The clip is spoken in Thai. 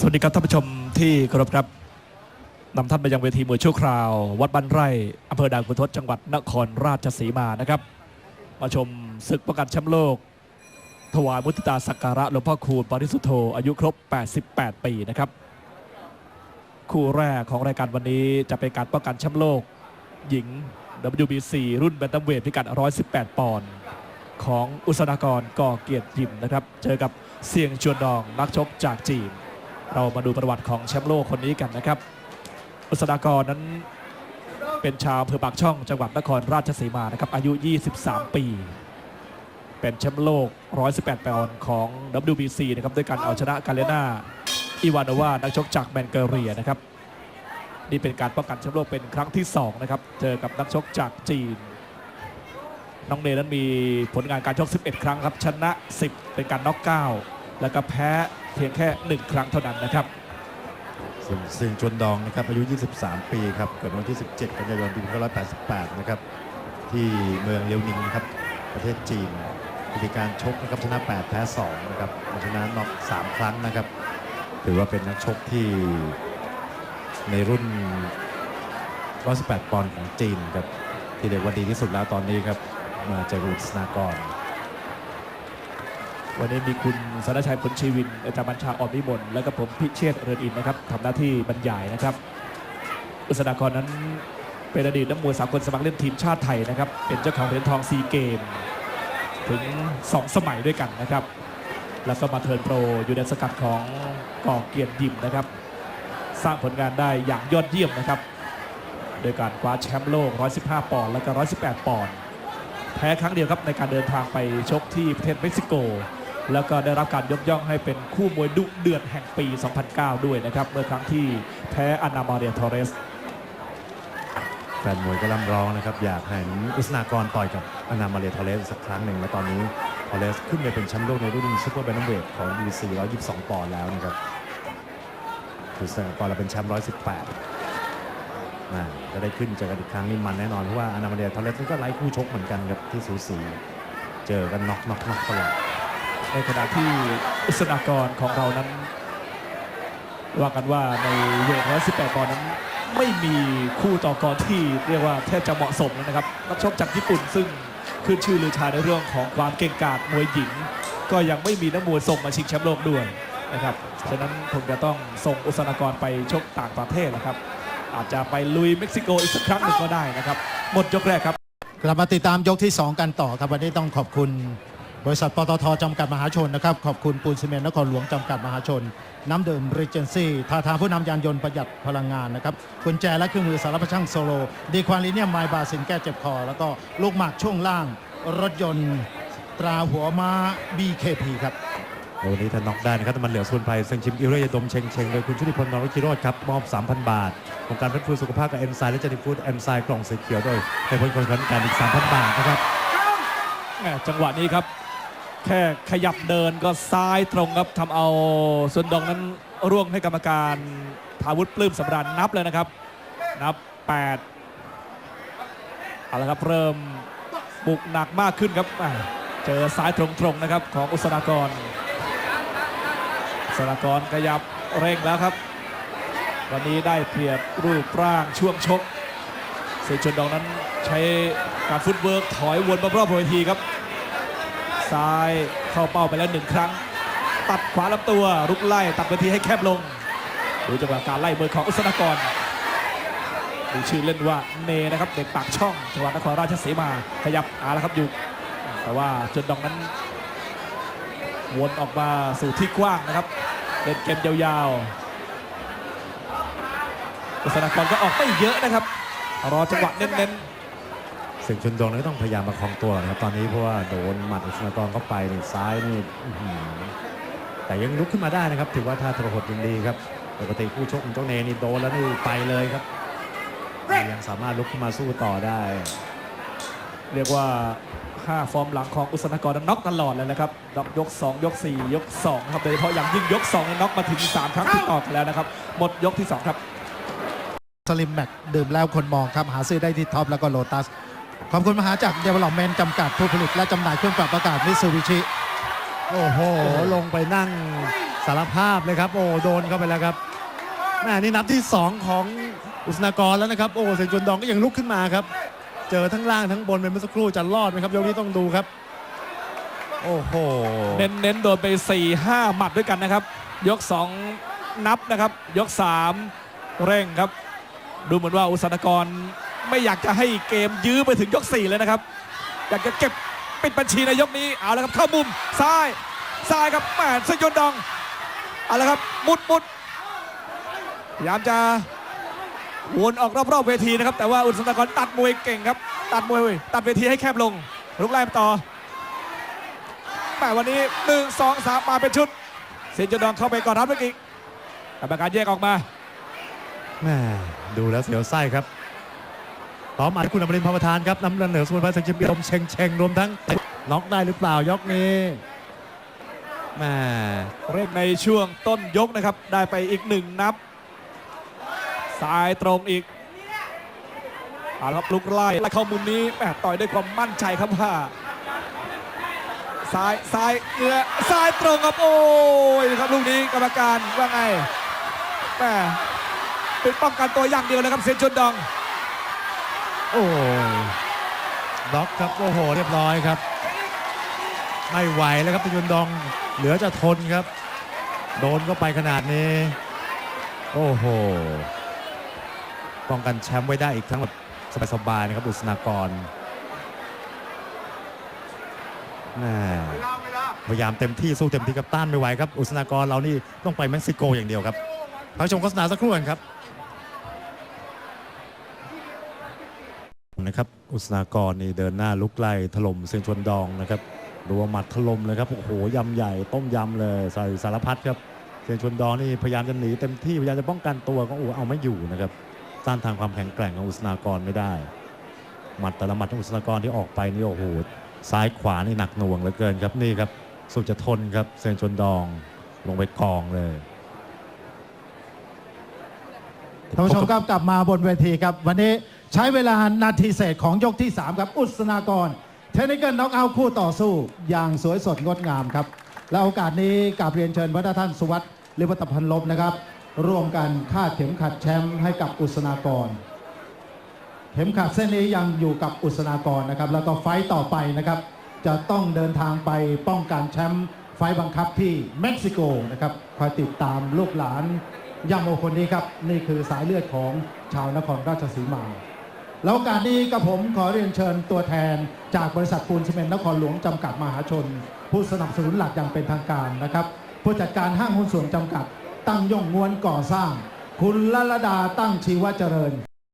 สวัสดีครับท่านผู้ชมที่เคารพครับนำท่านไปยังเวทีมวยชั่วคราว วัดบ้านไร่อำเภอด่านขุนทดจังหวัดนครราชสีมานะครับ มาชมศึกประกาศแชมป์โลก ถวายมุทิตาสักการะหลวงพ่อคูณปริสุทธโธอายุครบ 88 ปีนะครับ คู่แรกของรายการวันนี้จะเป็นการป้องกันแชมป์โลก หญิง WBC รุ่นแบนตัมเวทพิกัด 118 ปอนด์ของอุษนากรก่อเกียรติยิมนะครับ เจอกับเซียงชวนดองนักชกจากจีน เรามาดูประวัติของแชมป์โลกคนนี้กันนะครับอุษนากรนั้นเป็นชาวอำเภอปากช่องจังหวัดนครราชสีมานะครับอายุ 23 ปี เป็นแชมป์โลก 118ปอนด์ของ WBC นะครับด้วยการเอาชนะกาเลนาอีวานโวานักชกจากแมนเกเรียนะครับนี่เป็นการป้องกันแชมป์โลกเป็นครั้งที่ 2 นะครับ เจอกับนักชกจากจีน น้องเนนั้นมีผลงานการชก 11 ครั้งครับ ชนะ 10 เป็นการน็อก9แล้วก็แพ้ เพียงแค่ 1 ครั้งเท่านั้นนะครับส่วนซียงจวนดองนะครับอายุ 23 ปีครับเกิดวันที่ 17 กันยายนปี1988 นะครับ ที่เมืองเลียวนิงครับประเทศจีนวิธีการชกนะครับชนะ 8 แพ้ 2 นะครับชนะน็อก3 ครั้งนะครับ ถือว่าเป็นนักชกที่ในรุ่น 118 ปอนด์ของจีนครับที่เรียกว่าดีที่สุดแล้วตอนนี้ครับมาจอกับอุสนากร วันนี้มีคุณสรชัยผลชีวิน อาจารย์บัญชาออมนิมนต์และก็ผมพิเชษเรือนอินนะครับทำหน้าที่บรรยายนะครับ อุษนากรนั้นเป็นอดีตนักมวยสากลสมัครเล่นทีมชาติไทยนะครับ เป็นเจ้าของเหรียญทองซีเกม ถึง 2 สมัยด้วยกันนะครับ แล้วก็มาเทิร์นโปรอยู่ในสกัดของก่อเกียรติยิมนะครับ สร้างผลงานได้อย่างยอดเยี่ยมนะครับ โดยการคว้าแชมป์โลก 115 ปอนด์และก็ 118 ปอนด์แพ้ครั้งเดียวครับในการเดินทางไปชกที่ประเทศเม็กซิโก แล้วก็ได้รับการยกย่องให้เป็นคู่มวยดุเดือดแห่งปี 2009 ด้วยนะครับ เมื่อครั้งที่แพ้อานามาเรียทอเรสแฟนมวยก็ร่ำร้องนะครับ อยากเห็นอุสนากรต่อยกับอนามาเรียทอเลสสักครั้งหนึ่งและตอนนี้ทอเลสขึ้นไปเป็นแชมป์โลกในรุ่นซูเปอร์แบนเวทของ UFC 122 ปอนด์แล้วนะครับอุสนากรเราเป็นแชมป์118อ่าจะได้ขึ้นเจอกันอีกครั้งนี่มันแน่นอนเพราะว่าอนามาเรียทอเลสก็ไล่คู่ชกเหมือนกันครับที่สูสี เจอกันน็อกน็อกน็อกตลอด ในขณะที่อุษนากรของเรานั้น ว่ากันว่าในเวท118ปอนด์นั้น ไม่มีคู่ต่อกรที่เรียกว่าแทบจะเหมาะสมแล้วนะครับนักชกจากญี่ปุ่นซึ่งขึ้นชื่อลือชาในเรื่องของความเก่งกาจมวยหญิง ก็ยังไม่มีนักมวยส่งมาชิงแชมป์โลกด้วยนะครับฉะนั้นผมจะต้องส่งอุษนากรไปชกต่างประเทศนะครับ อาจจะไปลุยเม็กซิโกอีกสักครั้งหนึ่งก็ได้นะครับ หมดยกแรกครับ กลับมาติดตามยกที่ 2 กันต่อครับ วันนี้ต้องขอบคุณ บริษัทปตทจำกัดมหาชนนะครับขอบคุณปูนซีเมนต์นครหลวงจำกัดมหาชน น้ำดื่มรีเจนซี่ทาทางผู้นำยานยนต์ประหยัดพลังงานนะครับกุญแจและเครื่องมือสารพัดช่างโซโล ดีควานลิเนียมไมบาสินแก้เจ็บคอ แล้วก็ลูกหมากช่วงล่าง รถยนต์ตราหัวม้า BKP ครับวันนี้ถ้าน็อกได้นะครับมันเหลือส่วนภัยเซงชิมอิเรยดมเชงเชงโดยคุณชุติพลนรุจิโรธครับมอบ 3,000 บาทของการพัฒนาสุขภาพกับเอนไซม์และเจนิฟูดเอนไซม์กล่องสีเขียวโดยในพลคนขันการอีก 3,000 บาทนะครับจังหวะนี้ครับ แค่ขยับเดินก็ซ้ายตรงครับทำเอาส่วนดองนั้นร่วงให้กรรมการทาวุฒิปลื้มสำราญนับเลยนะครับ นับ 8 เอาละครับเริ่มบุกหนักมากขึ้นครับเจอซ้ายตรงๆนะครับของอุษนากรอุษนากรขยับเร่งแล้วครับ วันนี้ได้เปรียบรูปร่างช่วงชกเซชวนดองนั้นใช้การฟุตเวิร์กถอยวนรอบๆเวทีครับ ซ้ายเข้าเป้าไปแล้วหนึ่งครั้ง ตัดขวาลำตัวรุกไล่ตัดเวทีให้แคบลง ดูจังหวะการไล่มือของอุษนากรมีชื่อเล่นว่าเนนะครับเด็กปากช่องจังหวัดนครราชสีมาขยับอาแล้วครับอยู่ แต่ว่าจนดองนั้นวนออกมาสู่ที่กว้างนะครับเล่นเกมยาวๆอุษนากรก็ออกไม่เยอะนะครับรอจังหวะเน้นๆ สียงชนดงนี่ก็ต้องพยายามประคองตัวนะครับตอนนี้เพราะว่าโดนหมัดอุสนากรเข้าไปนี่ซ้ายนี่แต่ยังลุกขึ้นมาได้นะครับ ถือว่าท่าทรหดยังดีครับปกติผู้ชกของเจ้าเนนี่โดนแล้วนี่ไปเลยครับยังสามารถลุกขึ้นมาสู้ต่อได้ เรียกว่า 5 ฟอร์มหลังของอุษนากรน็อกตลอดเลยนะครับน็อกยก 2 ยก 4 ยก 2 ครับโดยเฉพาะอย่างยิ่งยก2นั้นน็อกมาถึง 3 ครั้งติดต่อกันแล้วนะครับ หมดยกที่ 2 ครับสลิมแม็กดื่มแล้วคนมองครับ หาซื้อได้ที่ท็อปแล้วก็โลตัส ขอบคุณมหาจากเดเวลลอปเมนต์จำกัดผู้ผลิตและจำหน่ายเครื่องปรับอากาศมิซูบิชิ โอ้โห ลงไปนั่งสารภาพเลยครับ โอ้โดนเข้าไปแล้วครับแม่นี่นับที่ 2 ของอุสนากรแล้วนะครับ โอ้เซนจุนดองก็ยังลุกขึ้นมาครับ เจอทั้งล่างทั้งบนเป็นเมื่อสักครู่จะรอดไหมครับยกนี้ต้องดูครับ โอ้โห เน้นเน้นโดนไป4ี่ห้าหมัดด้วยกันนะครับ ยก 2 นับนะครับ ยก 3 เร่งครับ ดูเหมือนว่าอุตสาหกรณ์ ไม่อยากจะให้เกมยื้อไปถึงยก 4 เลยนะครับ อยากจะเก็บปิดบัญชีในยกนี้เอาละครับเข้ามุมซ้ายซ้ายครับแหมสยนดองเอาละครับมุดมุดพยายามจะวนออกรอบๆเวทีนะครับ แต่ว่าอุตสาหกรตัดมวยเก่งครับ ตัดมวยตัดเวทีให้แคบลงลุกไล่ต่อแต่วันนี้ 1 2 3 มาเป็นชุดเซนจดองเข้าไปก่อนรับเมื่อกี้กรรมการแยกออกมาแม่ดูแล้วเสียวไส้ครับ พร้อมอัดคุณอมรินทร์พรมทานครับน้ำเหนือสมุนไพรสังเชียมเชงเชงรวมทั้งน็อกได้หรือเปล่ายกนี้แม่เร่งในช่วงต้นยกนะครับ ได้ไปอีกหนึ่งนับซ้ายตรงอีกอาละครับลุกไล่ไล่เข้ามุมนี้แหมต่อยด้วยความมั่นใจครับว่าซ้ายซ้ายเนื้อซ้ายตรงครับโอ้ยครับลูกนี้กรรมการว่าไงแหมเป็นป้องกันตัวอย่างเดียวเลยครับเซนจนดอง โอ้ยน็อกครับโอ้โห เรียบร้อยครับ ไม่ไหวแล้วครับตะยุนดองเหลือจะทนครับ โดนก็ไปขนาดนี้ โอ้โหป้องกันแชมป์ไว้ได้อีกทั้งแบบสบายๆนะครับอุสนากรพยายามเต็มที่สู้เต็มที่กับต้านไม่ไหวครับ อุสนากรเรานี่ต้องไปเม็กซิโกอย่างเดียวครับพักชมโฆษณาสักครู่กันครับ นะครับ อุสนากรนี่เดินหน้าลุกไล่ถล่มเซียงชวนดองนะครับรัวหมัดถล่มเลยครับโอ้โหยำใหญ่ต้มยำเลยใส่สารพัดครับเซียงชวนดองนี่พยายามจะหนีเต็มที่พยายามจะป้องกันตัวก็โอ้เอาไม่อยู่นะครับต้านทานความแข็งแกร่งของอุสนากรไม่ได้หมัดแต่ละหมัดของอุสนากรที่ออกไปนี่โอ้โหซ้ายขวานี่หนักหน่วงเหลือเกินครับนี่ครับสุดจะทนครับเซียงชวนดองลงไปกองเลยท่านผู้ชมครับกลับมาบนเวทีครับวันนี้ ใช้เวลานาทีเศษของยกที่ 3 ครับ อุศนากร เทคนิคเกิลน็อกเอาท์คู่ต่อสู้ อย่างสวยสดงดงามครับ และโอกาสนี้กราบเรียนเชิญพระท่านสุวัสดิ์ลิวัตพันลบนะครับ ร่วมกันคาดเข็มขัดแชมป์ให้กับอุศนากร เข็มขัดเส้นนี้ยังอยู่กับอุศนากรนะครับ แล้วก็ไฟต์ต่อไปนะครับ จะต้องเดินทางไปป้องกันแชมป์ไฟต์บังคับที่เม็กซิโกนะครับคอยติดตามลูกหลานยาโมคนนี้ครับ นี่คือสายเลือดของชาวนครราชสีมา แล้วโอกาสนี้กับผมขอเรียนเชิญตัวแทน จากบริษัทปูนซีเมนต์นครหลวงจำกัดมหาชน ผู้สนับสนุนหลักอย่างเป็นทางการนะครับ ผู้จัดการห้างหุ้นส่วนจำกัด ตั้งย่งงวนก่อสร้าง คุณละลดาตั้งชีวเจริญ